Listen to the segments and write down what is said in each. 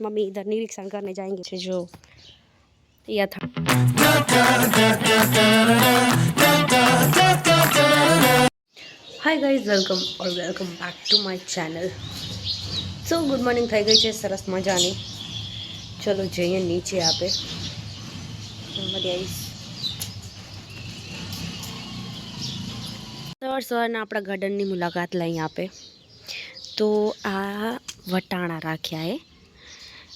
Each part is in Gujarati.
मम्मी इधर निरीक्षण करने जाएंगे છે જો યા था hi guys welcome or welcome back to my channel so good morning થઈ ગઈ છે સરસ મજાની ચલો જઈએ નીચે આપે મળી આવીશ સવાર સવારના આપણા ગાર્ડનની મુલાકાત લઈ આપે તો આ વટાણા રાખ્યા હે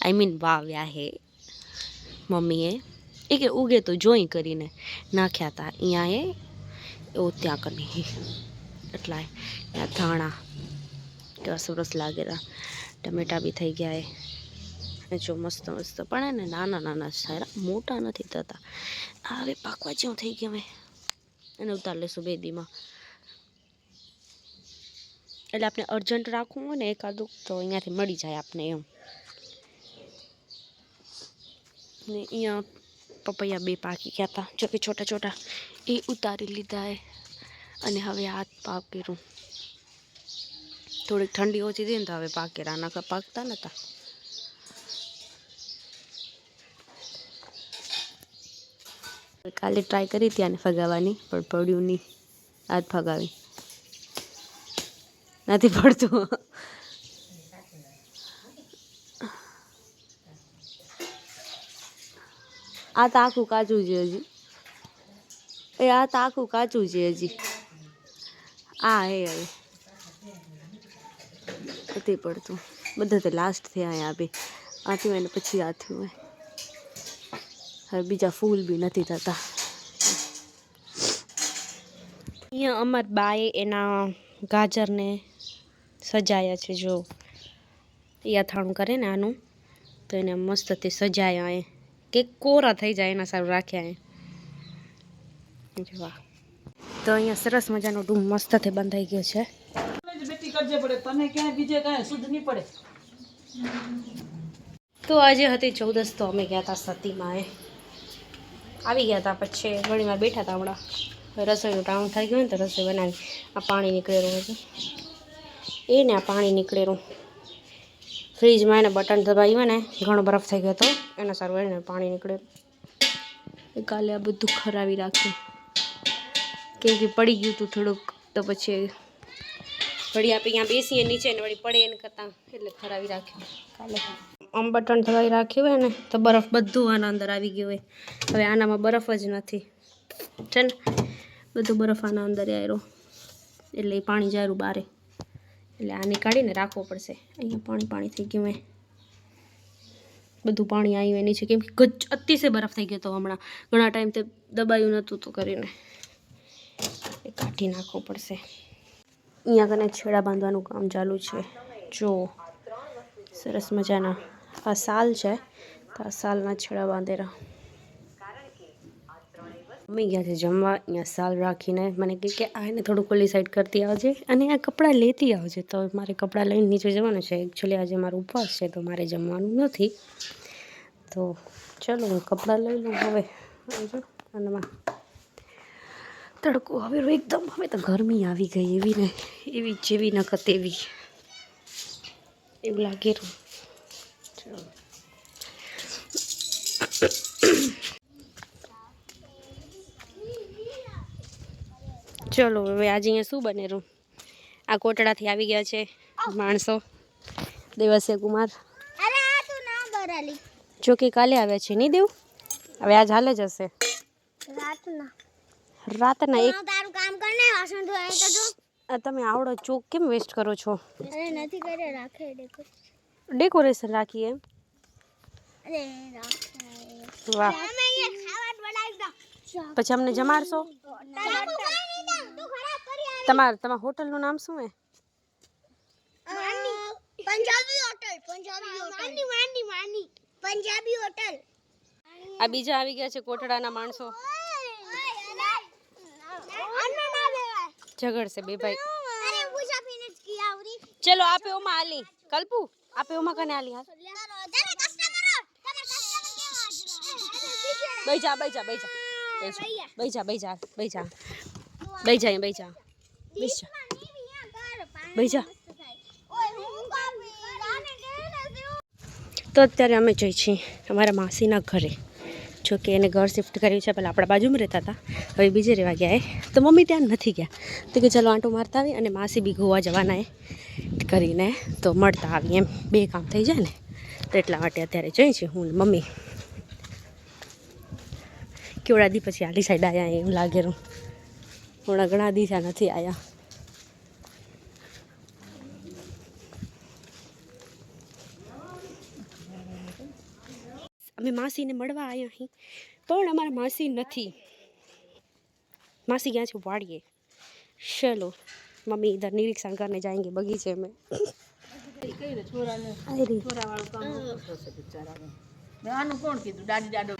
આઈ મીન વાવ્યા હે મમ્મીએ. એ કે ઉગે તો જોઈ કરીને નાખ્યા હતા અહીંયા એ એવું ત્યાં કરી એટલા ત્યાં ધાણા. કેવા સરસ લાગેલા ટમેટા બી થઈ ગયા એ અને જો મસ્ત મસ્ત પણ એને નાના નાના સારા મોટા નથી થતા. આ હવે પાકવા જેવું થઈ ગયા એને ઉતાર લેશું બે દીમાં એટલે આપણે અર્જન્ટ રાખવું હોય ને એકાદું તો અહીંયાથી મળી જાય આપણે એમ. ને અહીંયા પપૈયા બે પાકી ગયા હતા જો કે છોટા છોટા એ ઉતારી લીધા અને હવે હાથ પાક કર્યું થોડીક ઠંડી ઓછી થઈ ને તો હવે પાકેરા નાખા પાકતા નતા કાલે ટ્રાય કરી હતી આને ફગાવવાની પણ પડ્યું નહીં આજ ફગાવી નથી પડતું આ તો આખું કાચું છે હજી. એ આ તો આખું કાચું છે હજી. આ એ હવે. નથી પડતું. બધા તો લાસ્ટ થયા બી આ પછી આ થયું હવે બીજા ફૂલ બી નથી થતા. અહીંયા અમાર બાએ એના ગાજરને સજાયા છે, જો એ અથાણું કરે ને આનું, તો એને મસ્તથી સજાયા એ. કે કોરા થઈ જાય એના સારું રાખ્યા એ જોવા તો અહીંયા સરસ મજાનો ડૂમ મસ્તથી બંધાઈ ગયો છે. તો આજે હતી ચૌદસ, તો અમે ગયા હતા સતીમાં એ આવી ગયા હતા પછી વળીમાં બેઠા હતા હમણાં. રસોઈનું ટાણું થઈ ગયું ને તો રસોઈ બનાવી આ પાણી નીકળેલું હતું. એને આ પાણી નીકળેલું. ફ્રીજમાં એને બટન દબાવ્યું ને ઘણો બરફ થઈ ગયો હતો. એના સારું એને પાણી નીકળ્યું. કાલે આ બધું ખરાવી રાખ્યું કેમ કે પડી ગયું હતું થોડુંક તો પછી વળી આપણે અહીંયા બેસીએ નીચે ને વળી પડે એને કરતાં. એટલે ખરાવી રાખ્યું. કાલે. આમ બટન દબાવી રાખ્યું હોય ને તો બરફ બધું આના અંદર આવી ગયું હોય. હવે આનામાં બરફ જ નથી. છે ને? બધું બરફ આના અંદર આવ્યો એટલે પાણી જારું બારે. એટલે આ નીકાળીને રાખવો પડશે. અહીંયા પાણી પાણી થઈ ગયું મેં. બધું પાણી આવ્યું એની છે. કેમ કે ગજ અતિશય બરફ થઈ ગયો હતો હમણાં. ઘણા ટાઈમ તે દબાયું નહોતું તો કરીને. એ કાઢી નાખવો પડશે. અહીંયા કને છેડા બાંધવાનું કામ ચાલુ છે. જો, સરસ મજાના. આ સાલ છે. તો આ સાલના છેડા બાંધેલા. મમ્મી ગયા છે જમવા, અહીંયા સાલ રાખીને. મને કહે કે આને થોડું ઓલી સાઈડ કરતી આવજે અને આ કપડાં લેતી આવજે. તો મારે કપડાં લઈને નીચે જવાનું છે. એકચ્યુઅલી આજે મારો ઉપવાસ છે, તો મારે જમવાનું નથી. તો ચલો હું કપડાં લઈ લઉં હવે. અને તડકો હવે એકદમ. હવે તો ગરમી આવી ગઈ એવી ને, એવી જેવી નકત એવી. એવું લાગે રહ્યું. ચલો. ચલો હવે આજે અહીંયા શું બનેલું? આ કોટડાથી આવી ગયા છે માણસો. દેવસ્ય કુમાર. જો કે કાલે આવ્યા છે નહીં દેવું? હવે આજ હાલે જ હશે. રાતના. એક તમે આવડો ચોક કેમ વેસ્ટ કરો છો? અરે નથી કરે રાખે દેખો ડેકોરેશન રાખીએ અરે રાખે. વાહ. અમે અહીંયા ખાવાનું બનાવી દો. પછી અમને જમાડશો? તું ખરાબ કરી આવી તમાર તમારા હોટલનું નામ શું હે પંજાબી હોટલ પંજાબી હોટલ માની માની માની. પંજાબી હોટલ આ બીજા આવી ગયા છે કોટડાના માણસો. અન્ના ના દેવાય ઝઘડશે બે ભાઈ. અરે પૂછા પીને જ કી આવરી. ચલો આપે ઓમાં આલી કલ્પુ આપે ઓમાં કને આલી હાલ? તમે કસ્ટમરો તમે કસ્ટમર બેજા બેજા બેજા બેજા બેજા બેજા બેજા બેજા બેજા બેજા તો અત્યારે અમે જઈ છીએ અમારા માસીના ઘરે. જો કે એને ઘર શિફ્ટ કર્યું છે પહેલાં આપણા બાજુમાં રહેતા હતા. હવે બીજે રહેવા ગયા એ તો મમ્મી ત્યાં નથી ગયા. તો કે ચાલો આંટો મારતા આવી અને માસી બી ગોવા જવાના એ કરીને તો મળતા આવી એમ. બે કામ થઈ જાય ને તો એટલા માટે અત્યારે જઈ છીએ હું મમ્મી. કેવડા દી પછી આલી સાઈડ આવ્યા એમ લાગેલું હમણાં ઘણા દિવસા નથી આવ્યા અમે માસીને મળવા આવ્યા અહીં પણ અમારા માસી નથી मासी ગયા છે વાડીએ ચલો મમ્મી इधर निरीक्षण करने जाएंगे बगीचे में અરે. આનું કોણ કીધું? દાદી દાદો.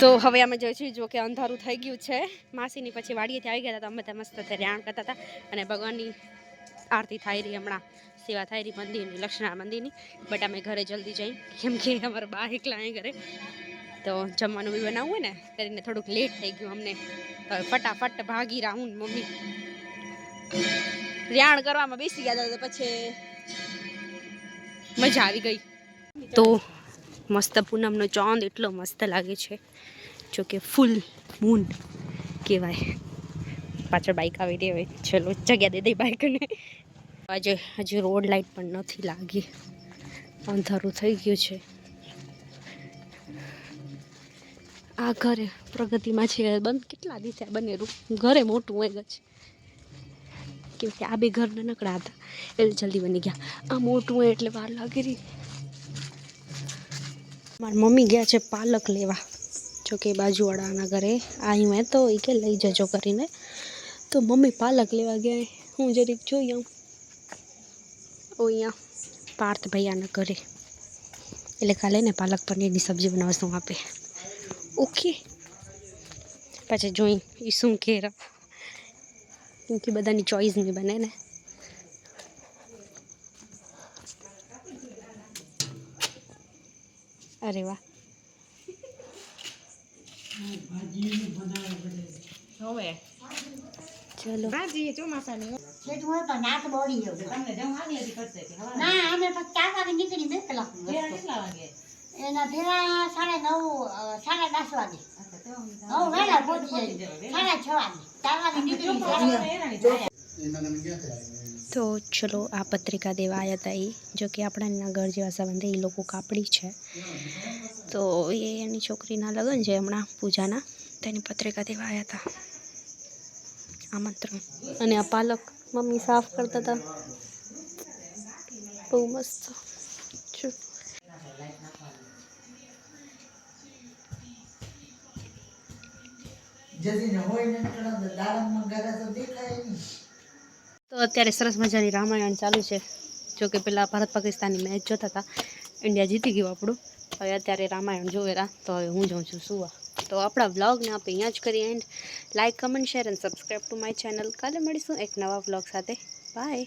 તો હવે અમે જોઈશું જો કે અંધારું થઈ ગયું છે. માસીની પછી વાડીએથી આવી ગયા હતા અમે ત્યાં મસ્ત રેણ કરતા હતા. અને ભગવાનની આરતી થાય રહી, હમણાં સેવા થાય રહી મંદિરની, લક્ષ્મણા મંદિરની. બટ અમે ઘરે જલ્દી જઈ, કેમ કે અમારે બા એકલા અહીં ઘરે. તો જમવાનું બી બનાવવું ને, કરીને થોડુંક લેટ થઈ ગયું અમને. ફટાફટ ભાગી રહું ને મમ્મી. રેણ કરવામાં બેસી ગયા હતા પછી મજા આવી ગઈ. તો મસ્ત પૂનમનો ચાંદ એટલો મસ્ત લાગે છે. જો કે ફૂલ મૂન કહેવાય. પાછળ બાઇક આવી રહી હોય. ચલો, જગ્યા દે દઈ બાઇકને આજે હજી રોડ લાઇટ પણ નથી લાગી. અંધારું થઈ ગયું છે. આ ઘરે પ્રગતિમાં છે. બંધ કેટલા દિવસે બનેલું? ઘરે મોટું હોય છે કેમ કે આ બે ઘર નાનકડા હતા. એટલે જલ્દી બની ગયા. આ મોટું હોય એટલે વાર લાગી રહી. મારી મમ્મી ગયા છે પાલક લેવા. જો કે બાજુવાળાના ઘરે આવ્યું હે તો એ કે લઈ જજો કરીને. તો મમ્મી પાલક લેવા ગયા હું. જરીક જોઈ આવું. ઓ અહીંયા પાર્થ ભૈયાના ઘરે. એટલે કાલે ને પાલક પનીરની સબ્જી બનાવશું આપે. ઓકે. પછી જોઈ એ શું ઘેર કેમ કે બધાની ચોઈસ નહીં બને ને. અરે વાહ. હવે. ચલો. ભાજી ચોમાસાની તો નાક બોડી ગયો તમને જમવાની હજી કરશે કે ના અમે પછી ચાર વાગે નીકળી બે કલાક કેટલા વાગે? એના ભેગા સાડા નવ સાડા દસ વાગે. નવ વેલા પહોંચી જાય સાડા છ વાગે. ચા વાગે નીકળી તો ચલો આ પત્રિકા દેવા આવ્યા હતા એ જો કે આપણાના ઘર જેવા સંબંધે એ લોકો કાપડી છે. તો એ એની છોકરીના લગ્ન છે હમણાં પૂજાના તેની પત્રિકા દેવા આવ્યા હતા આમંત્રણ. અને આ પાલક મમ્મી સાફ કરતા હતા બહુ મસ્ત. જો. તો અત્યારે સરસ મજાની રામાયણ ચાલુ છે. જો કે પેલા ભારત પાકિસ્તાનની મેચ જોતા હતા. ઇન્ડિયા જીતી ગયું આપણું. હવે અત્યારે રામાયણ જોવેરા. તો હવે હું જાઉં છું સુવા તો આપણા વ્લોગને આપણે અહીંયા જ કરીએ and like comment share and subscribe to my channel કાલે મળીશું એક નવા વ્લોગ સાથે. બાય